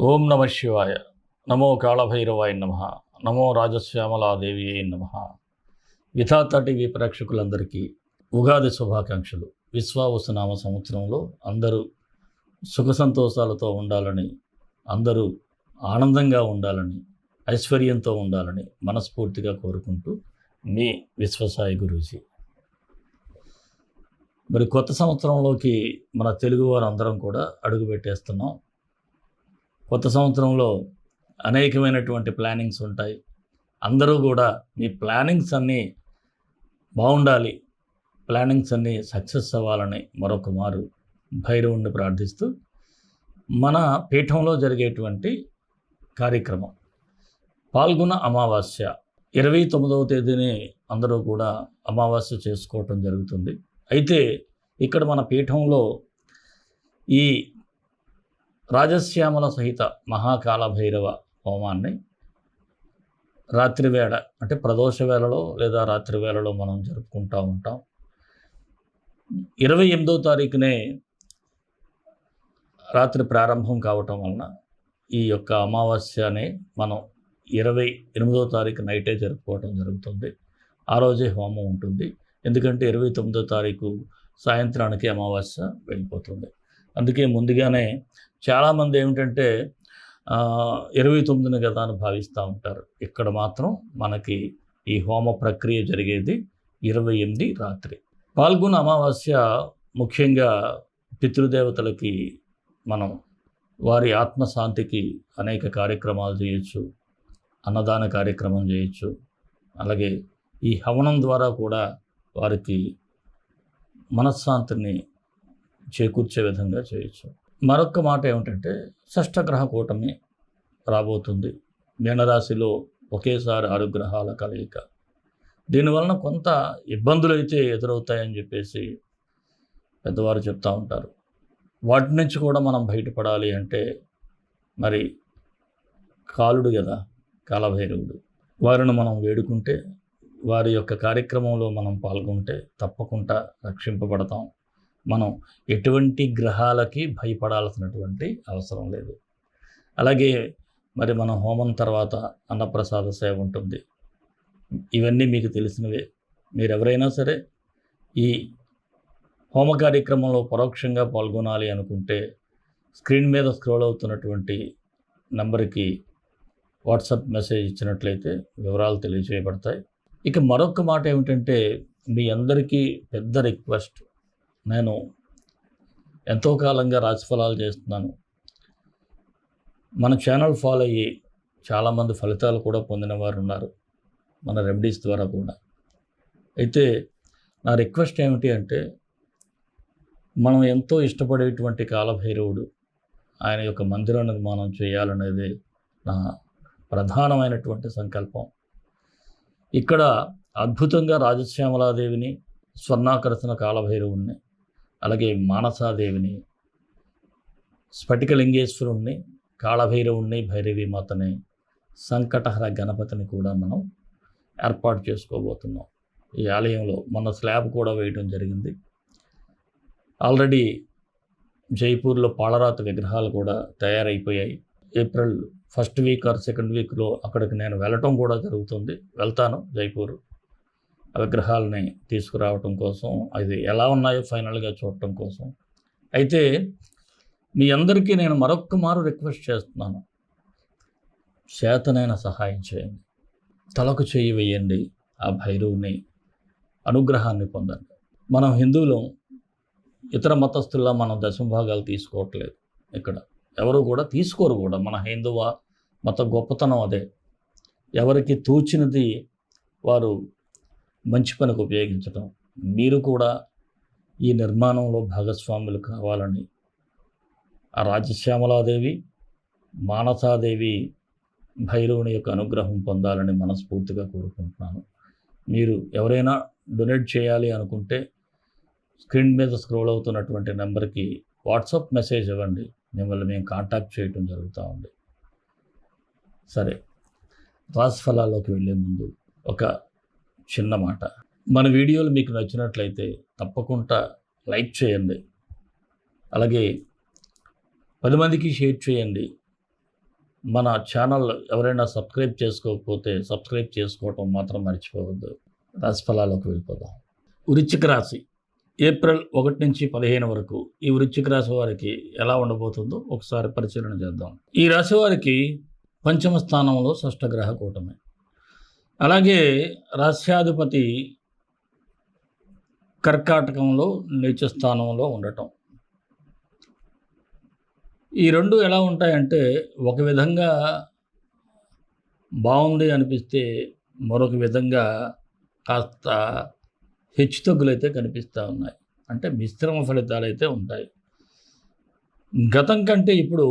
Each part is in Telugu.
ఓం నమ శివాయ. నమో కాళభైరవాయ నమ. నమో రాజశ్యామలాదేవి నమ. విధాత టీవీ ప్రేక్షకులందరికీ ఉగాది శుభాకాంక్షలు. విశ్వావసునామ సంవత్సరంలో అందరూ సుఖ సంతోషాలతో ఉండాలని అందరూ ఆనందంగా ఉండాలని ఐశ్వర్యంతో ఉండాలని మనస్ఫూర్తిగా కోరుకుంటూ మీ విశ్వసాయి గురూజీ. మరి కొత్త సంవత్సరంలోకి మన తెలుగు వారందరం కూడా అడుగు పెట్టేస్తున్నాం కొత్త సంవత్సరంలో అనేకమైనటువంటి ప్లానింగ్స్ ఉంటాయి. అందరూ కూడా మీ ప్లానింగ్స్ అన్నీ బాగుండాలి. ప్లానింగ్స్ అన్నీ సక్సెస్ అవ్వాలని మరొక మారు భైరవుణ్ణి ప్రార్థిస్తూ మన పీఠంలో జరిగేటువంటి కార్యక్రమం. పాల్గొన అమావాస్య ఇరవై తొమ్మిదవ తేదీని అందరూ కూడా అమావాస్య చేసుకోవటం జరుగుతుంది. అయితే ఇక్కడ మన పీఠంలో ఈ రాజశ్యామల సహిత మహాకాలభైరవ హోమాన్ని రాత్రివేళ అంటే ప్రదోష వేళలో లేదా రాత్రి వేళలో మనం జరుపుకుంటూ ఉంటాం. ఇరవై ఎనిమిదో తారీఖునే రాత్రి ప్రారంభం కావటం వలన ఈ యొక్క అమావాస్యని మనం ఇరవై ఎనిమిదో తారీఖు నైటే జరుపుకోవటం జరుగుతుంది. ఆ రోజే హోమం ఉంటుంది. ఎందుకంటే ఇరవై తొమ్మిదో తారీఖు సాయంత్రానికి అమావాస్య వెళ్ళిపోతుంది. అందుకే ముందుగానే చాలామంది ఏమిటంటే ఇరవై తొమ్మిదిని కదా అని భావిస్తూ ఉంటారు. ఇక్కడ మాత్రం మనకి ఈ హోమ ప్రక్రియ జరిగేది ఇరవై ఎనిమిది రాత్రి. పాల్గొన్న అమావాస్య ముఖ్యంగా పితృదేవతలకి మనం వారి ఆత్మశాంతికి అనేక కార్యక్రమాలు చేయొచ్చు అన్నదాన కార్యక్రమం చేయొచ్చు. అలాగే ఈ హవనం ద్వారా కూడా వారికి మనశ్శాంతిని చేకూర్చే విధంగా చేయొచ్చు. మరొక మాట ఏమిటంటే షష్టగ్రహ కూటమి రాబోతుంది. మీనరాశిలో ఒకేసారి ఆరు గ్రహాల కలయిక. దీనివలన కొంత ఇబ్బందులు అయితే ఎదురవుతాయని చెప్పేసి పెద్దవారు చెప్తూ ఉంటారు. వాటి నుంచి కూడా మనం బయటపడాలి అంటే మరి కాలుడు కదా కాలభైరవుడు. వారిని మనం వేడుకుంటే వారి యొక్క కార్యక్రమంలో మనం పాల్గొంటే తప్పకుండా రక్షింపబడతాం. మనం ఎటువంటి గ్రహాలకి భయపడాల్సినటువంటి అవసరం లేదు. అలాగే మరి మన హోమం తర్వాత అన్నప్రసాద సేవ ఉంటుంది. ఇవన్నీ మీకు తెలిసినవే. మీరు ఎవరైనా సరే ఈ హోమ కార్యక్రమంలో పరోక్షంగా పాల్గొనాలి అనుకుంటే స్క్రీన్ మీద స్క్రోల్ అవుతున్నటువంటి నంబర్కి వాట్సాప్ మెసేజ్ ఇచ్చినట్లయితే వివరాలు తెలియజేయబడతాయి. ఇక మరొక మాట ఏమిటంటే మీ అందరికీ పెద్ద రిక్వెస్ట్. నేను ఎంతో కాలంగా రాశిఫలాలు చేస్తున్నాను. మన ఛానల్ ఫాలో అయ్యి చాలామంది ఫలితాలు కూడా పొందిన వారు ఉన్నారు మన రెమెడీస్ ద్వారా కూడా. అయితే నా రిక్వెస్ట్ ఏమిటి అంటే మనం ఎంతో ఇష్టపడేటువంటి కాలభైరవుడు ఆయన యొక్క మందిర నిర్మాణం చేయాలనేది నా ప్రధానమైనటువంటి సంకల్పం. ఇక్కడ అద్భుతంగా రాజశ్యామలాదేవిని స్వర్ణాకర్షణ కాలభైరవుణ్ణి అలాగే మానసాదేవిని స్ఫటికలింగేశ్వరుణ్ణి కాళభైరవుణ్ణి భైరవి మాతని సంకటహర గణపతిని కూడా మనం ఏర్పాటు చేసుకోబోతున్నాం. ఈ ఆలయంలో మన స్లాబ్ కూడా వేయడం జరిగింది. ఆల్రెడీ జైపూర్లో పాలరాతి విగ్రహాలు కూడా తయారైపోయాయి. April first week or second వీక్లో అక్కడికి నేను వెళ్ళటం కూడా జరుగుతుంది. వెళ్తాను జైపూర్. విగ్రహాలని తీసుకురావటం కోసం అది ఎలా ఉన్నాయో ఫైనల్గా చూడటం కోసం. అయితే మీ అందరికీ నేను మరొక్క మారు రిక్వెస్ట్ చేస్తున్నాను. చేతనైన సహాయం చేయండి. తలకు చేయి వేయండి. ఆ భైరవుని అనుగ్రహాన్ని పొందండి. మనం హిందువులం ఇతర మతస్థుల్లా మనం దశంభాగాలు తీసుకోవట్లేదు ఇక్కడ. ఎవరు కూడా తీసుకోరు కూడా. మన హిందువ మత గొప్పతనం అదే. ఎవరికి తూచినది వారు మంచి పనికి ఉపయోగించడం మీరు కూడా ఈ నిర్మాణంలో భాగస్వాములు కావాలని ఆ రాజశ్యామలాదేవి మానసాదేవి భైరవుని యొక్క అనుగ్రహం పొందాలని మనస్ఫూర్తిగా కోరుకుంటున్నాను. మీరు ఎవరైనా డొనేట్ చేయాలి అనుకుంటే స్క్రీన్ మీద స్క్రోల్ అవుతున్నటువంటి నెంబర్కి వాట్సాప్ మెసేజ్ ఇవ్వండి. మిమ్మల్ని మేము కాంటాక్ట్ చేయటం జరుగుతూ ఉంది. సరే రాశి ఫలాల్లోకి వెళ్ళే ముందు ఒక చిన్న మాట. మన వీడియోలు మీకు నచ్చినట్లయితే తప్పకుండా లైక్ చేయండి. అలాగే పది మందికి షేర్ చేయండి. మన ఛానల్ ఎవరైనా సబ్స్క్రైబ్ చేసుకోకపోతే సబ్స్క్రైబ్ చేసుకోవటం మాత్రం మర్చిపోవద్దు. రాశిఫలాలకు వెళ్ళిపోదాం. వృచ్చిక రాశి. ఏప్రిల్ ఒకటి నుంచి పదిహేను వరకు ఈ వృచ్చిక రాశి వారికి ఎలా ఉండబోతుందో ఒకసారి పరిశీలన చేద్దాం. ఈ రాశి వారికి పంచమ స్థానంలో షష్టగ్రహ కూటమి. అలాగే రాష్ట్రాధిపతి కర్కాటకంలో నీచ స్థానంలో ఉండటం. ఈ రెండు ఎలా ఉంటాయంటే ఒక విధంగా బాగుంది అనిపిస్తే మరొక విధంగా కాస్త హెచ్చుతగ్గులైతే కనిపిస్తూ ఉన్నాయి. అంటే మిశ్రమ ఫలితాలు అయితే ఉంటాయి. గతం కంటే ఇప్పుడు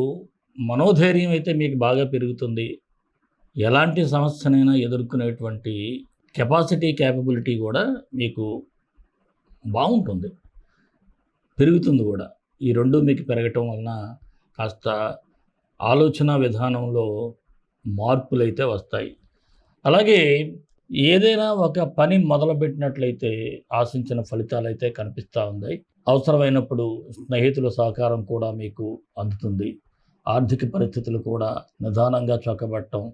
మనోధైర్యం అయితే మీకు బాగా పెరుగుతుంది. ఎలాంటి సమస్యనైనా ఎదుర్కొనేటువంటి కెపాసిటీ క్యాపబిలిటీ కూడా మీకు బాగుంటుంది. పెరుగుతుంది కూడా. ఈ రెండు మీకు పెరగటం వలన కాస్త ఆలోచన విధానంలో మార్పులు అయితే వస్తాయి. అలాగే ఏదైనా ఒక పని మొదలుపెట్టినట్లయితే ఆశించిన ఫలితాలు అయితే కనిపిస్తూ ఉన్నాయి. అవసరమైనప్పుడు స్నేహితుల సహకారం కూడా మీకు అందుతుంది. ఆర్థిక పరిస్థితులు కూడా నిదానంగా చొక్కబట్టడం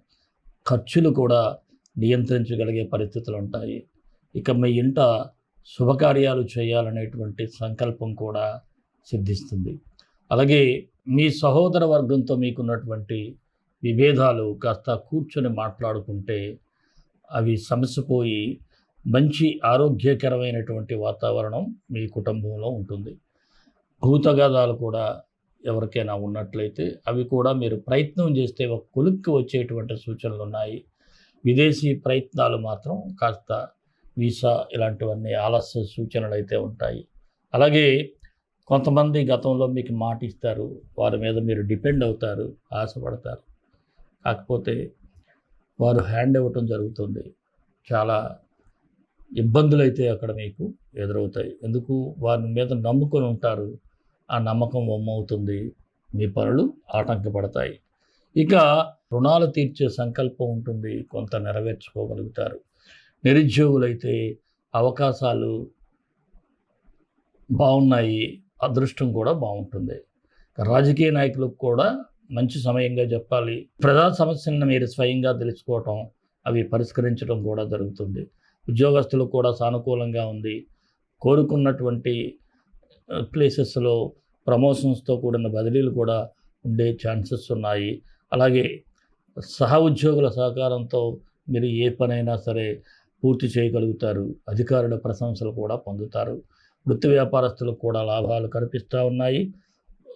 ఖర్చులు కూడా నియంత్రించగలిగే పరిస్థితులు ఉంటాయి. ఇక మీ ఇంట శుభకార్యాలు చేయాలనేటువంటి సంకల్పం కూడా సిద్ధిస్తుంది. అలాగే మీ సహోదర వర్గంతో మీకున్నటువంటి విభేదాలు కాస్త కూర్చొని మాట్లాడుకుంటే అవి సమసిపోయి మంచి ఆరోగ్యకరమైనటువంటి వాతావరణం మీ కుటుంబంలో ఉంటుంది. భూతగాదాలు కూడా ఎవరికైనా ఉన్నట్లయితే అవి కూడా మీరు ప్రయత్నం చేస్తే ఒక కొలుక్కి వచ్చేటువంటి సూచనలు ఉన్నాయి. విదేశీ ప్రయత్నాలు మాత్రం కాస్త వీసా ఇలాంటివన్నీ ఆలస్య సూచనలు అయితే ఉంటాయి. అలాగే కొంతమంది గతంలో మీకు మాట ఇస్తారు వారి మీద మీరు డిపెండ్ అవుతారు ఆశపడతారు. కాకపోతే వారు హ్యాండ్ ఇవ్వటం జరుగుతుంది. చాలా ఇబ్బందులు అయితే అక్కడ మీకు ఎదురవుతాయి. ఎందుకు? వారి మీద నమ్ముకొని ఉంటారు. ఆ నమ్మకం వమ్మవుతుంది. మీ పనులు ఆటంకపడతాయి. ఇక రుణాలు తీర్చే సంకల్పం ఉంటుంది. కొంత నెరవేర్చుకోగలుగుతారు. నిరుద్యోగులైతే అవకాశాలు బాగున్నాయి అదృష్టం కూడా బాగుంటుంది రాజకీయ నాయకులకు కూడా మంచి సమయంగా చెప్పాలి. ప్రజా సమస్యలను మీరు స్వయంగా తెలుసుకోవటం అవి పరిష్కరించడం కూడా జరుగుతుంది. ఉద్యోగస్తులకు కూడా సానుకూలంగా ఉంది. కోరుకున్నటువంటి ప్లేసెస్లో ప్రమోషన్స్తో కూడిన బదిలీలు కూడా ఉండే ఛాన్సెస్ ఉన్నాయి. అలాగే సహ ఉద్యోగుల సహకారంతో మీరు ఏ పనైనా సరే పూర్తి చేయగలుగుతారు. అధికారుల ప్రశంసలు కూడా పొందుతారు. వృత్తి వ్యాపారస్తులకు కూడా లాభాలు కనిపిస్తూ ఉన్నాయి.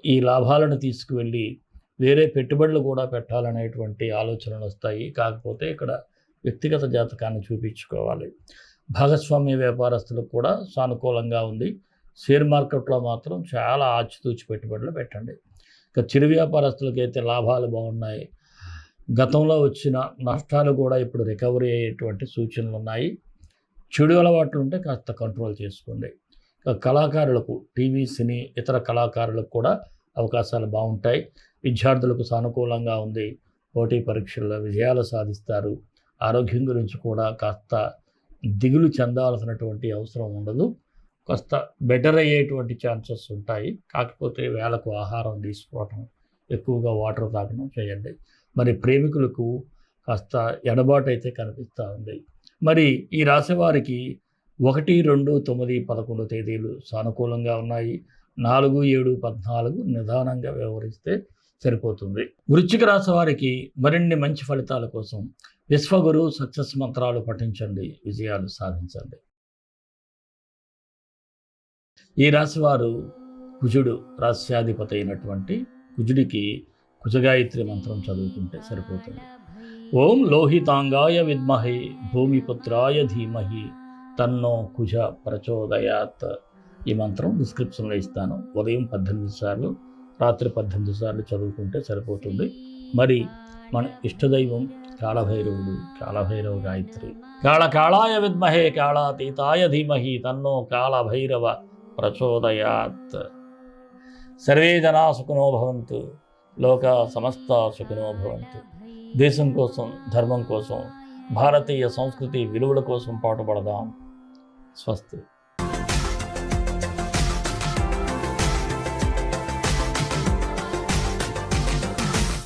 ఈ లాభాలను తీసుకువెళ్ళి వేరే పెట్టుబడులు కూడా పెట్టాలనేటువంటి ఆలోచనలు వస్తాయి. కాకపోతే ఇక్కడ వ్యక్తిగత జాతకాన్ని చూపించుకోవాలి. భాగస్వామ్య వ్యాపారస్తులకు కూడా సానుకూలంగా ఉంది. షేర్ మార్కెట్లో మాత్రం చాలా ఆచితూచి పెట్టుబడులు పెట్టండి. ఇక చిరు వ్యాపారస్తులకి అయితే లాభాలు బాగున్నాయి. గతంలో వచ్చిన నష్టాలు కూడా ఇప్పుడు రికవరీ అయ్యేటువంటి సూచనలు ఉన్నాయి. చెడు అలవాట్లు ఉంటే కాస్త కంట్రోల్ చేసుకోండి. ఇక కళాకారులకు టీవీ సినీ ఇతర కళాకారులకు కూడా అవకాశాలు బాగుంటాయి. విద్యార్థులకు సానుకూలంగా ఉంది. పోటీ పరీక్షల్లో విజయాలు సాధిస్తారు. ఆరోగ్యం గురించి కూడా కాస్త దిగులు చెందాల్సినటువంటి అవసరం ఉండదు. కాస్త బెటర్ అయ్యేటువంటి ఛాన్సెస్ ఉంటాయి. కాకపోతే వేళకు ఆహారం తీసుకోవటం ఎక్కువగా వాటర్ తాగడం చేయండి. మరి ప్రేమికులకు కాస్త ఎడబాటు అయితే కనిపిస్తూ ఉంది. మరి ఈ రాశి వారికి ఒకటి రెండు తొమ్మిది పదకొండు తేదీలు సానుకూలంగా ఉన్నాయి. నాలుగు ఏడు పద్నాలుగు నిదానంగా వ్యవహరిస్తే సరిపోతుంది. వృశ్చిక రాశి వారికి మరిన్ని మంచి ఫలితాల కోసం విశ్వగురు సక్సెస్ మంత్రాలు పఠించండి. విజయాలు సాధించండి. ఈ రాశివారు కుజుడు రాస్యాధిపతి అయినటువంటి కుజుడికి కుజగాయత్రి మంత్రం చదువుకుంటే సరిపోతుంది. ఓం లోహితాంగాయ విద్మహే భూమిపుత్రాయ ధీమహి తన్నో కుజ ప్రచోదయాత్. ఈ మంత్రం డిస్క్రిప్షన్లో ఇస్తాను. ఉదయం పద్దెనిమిది సార్లు రాత్రి పద్దెనిమిది సార్లు చదువుకుంటే సరిపోతుంది. మరి మన ఇష్టదైవం కాళభైరవుడు కాళభైరవ గాయత్రి. కాళకాళాయ విద్మహే కాళాతీతాయ ధీమహి తన్నో కాళభైరవ ప్రచోదయాత్ సర్వే జనా సుఖనో భవంతు లోక సమస్త సుఖనో భవంతు దేశం కోసం ధర్మం కోసం భారతీయ సంస్కృతి విలువల కోసం పాటుపడదాం స్వస్తి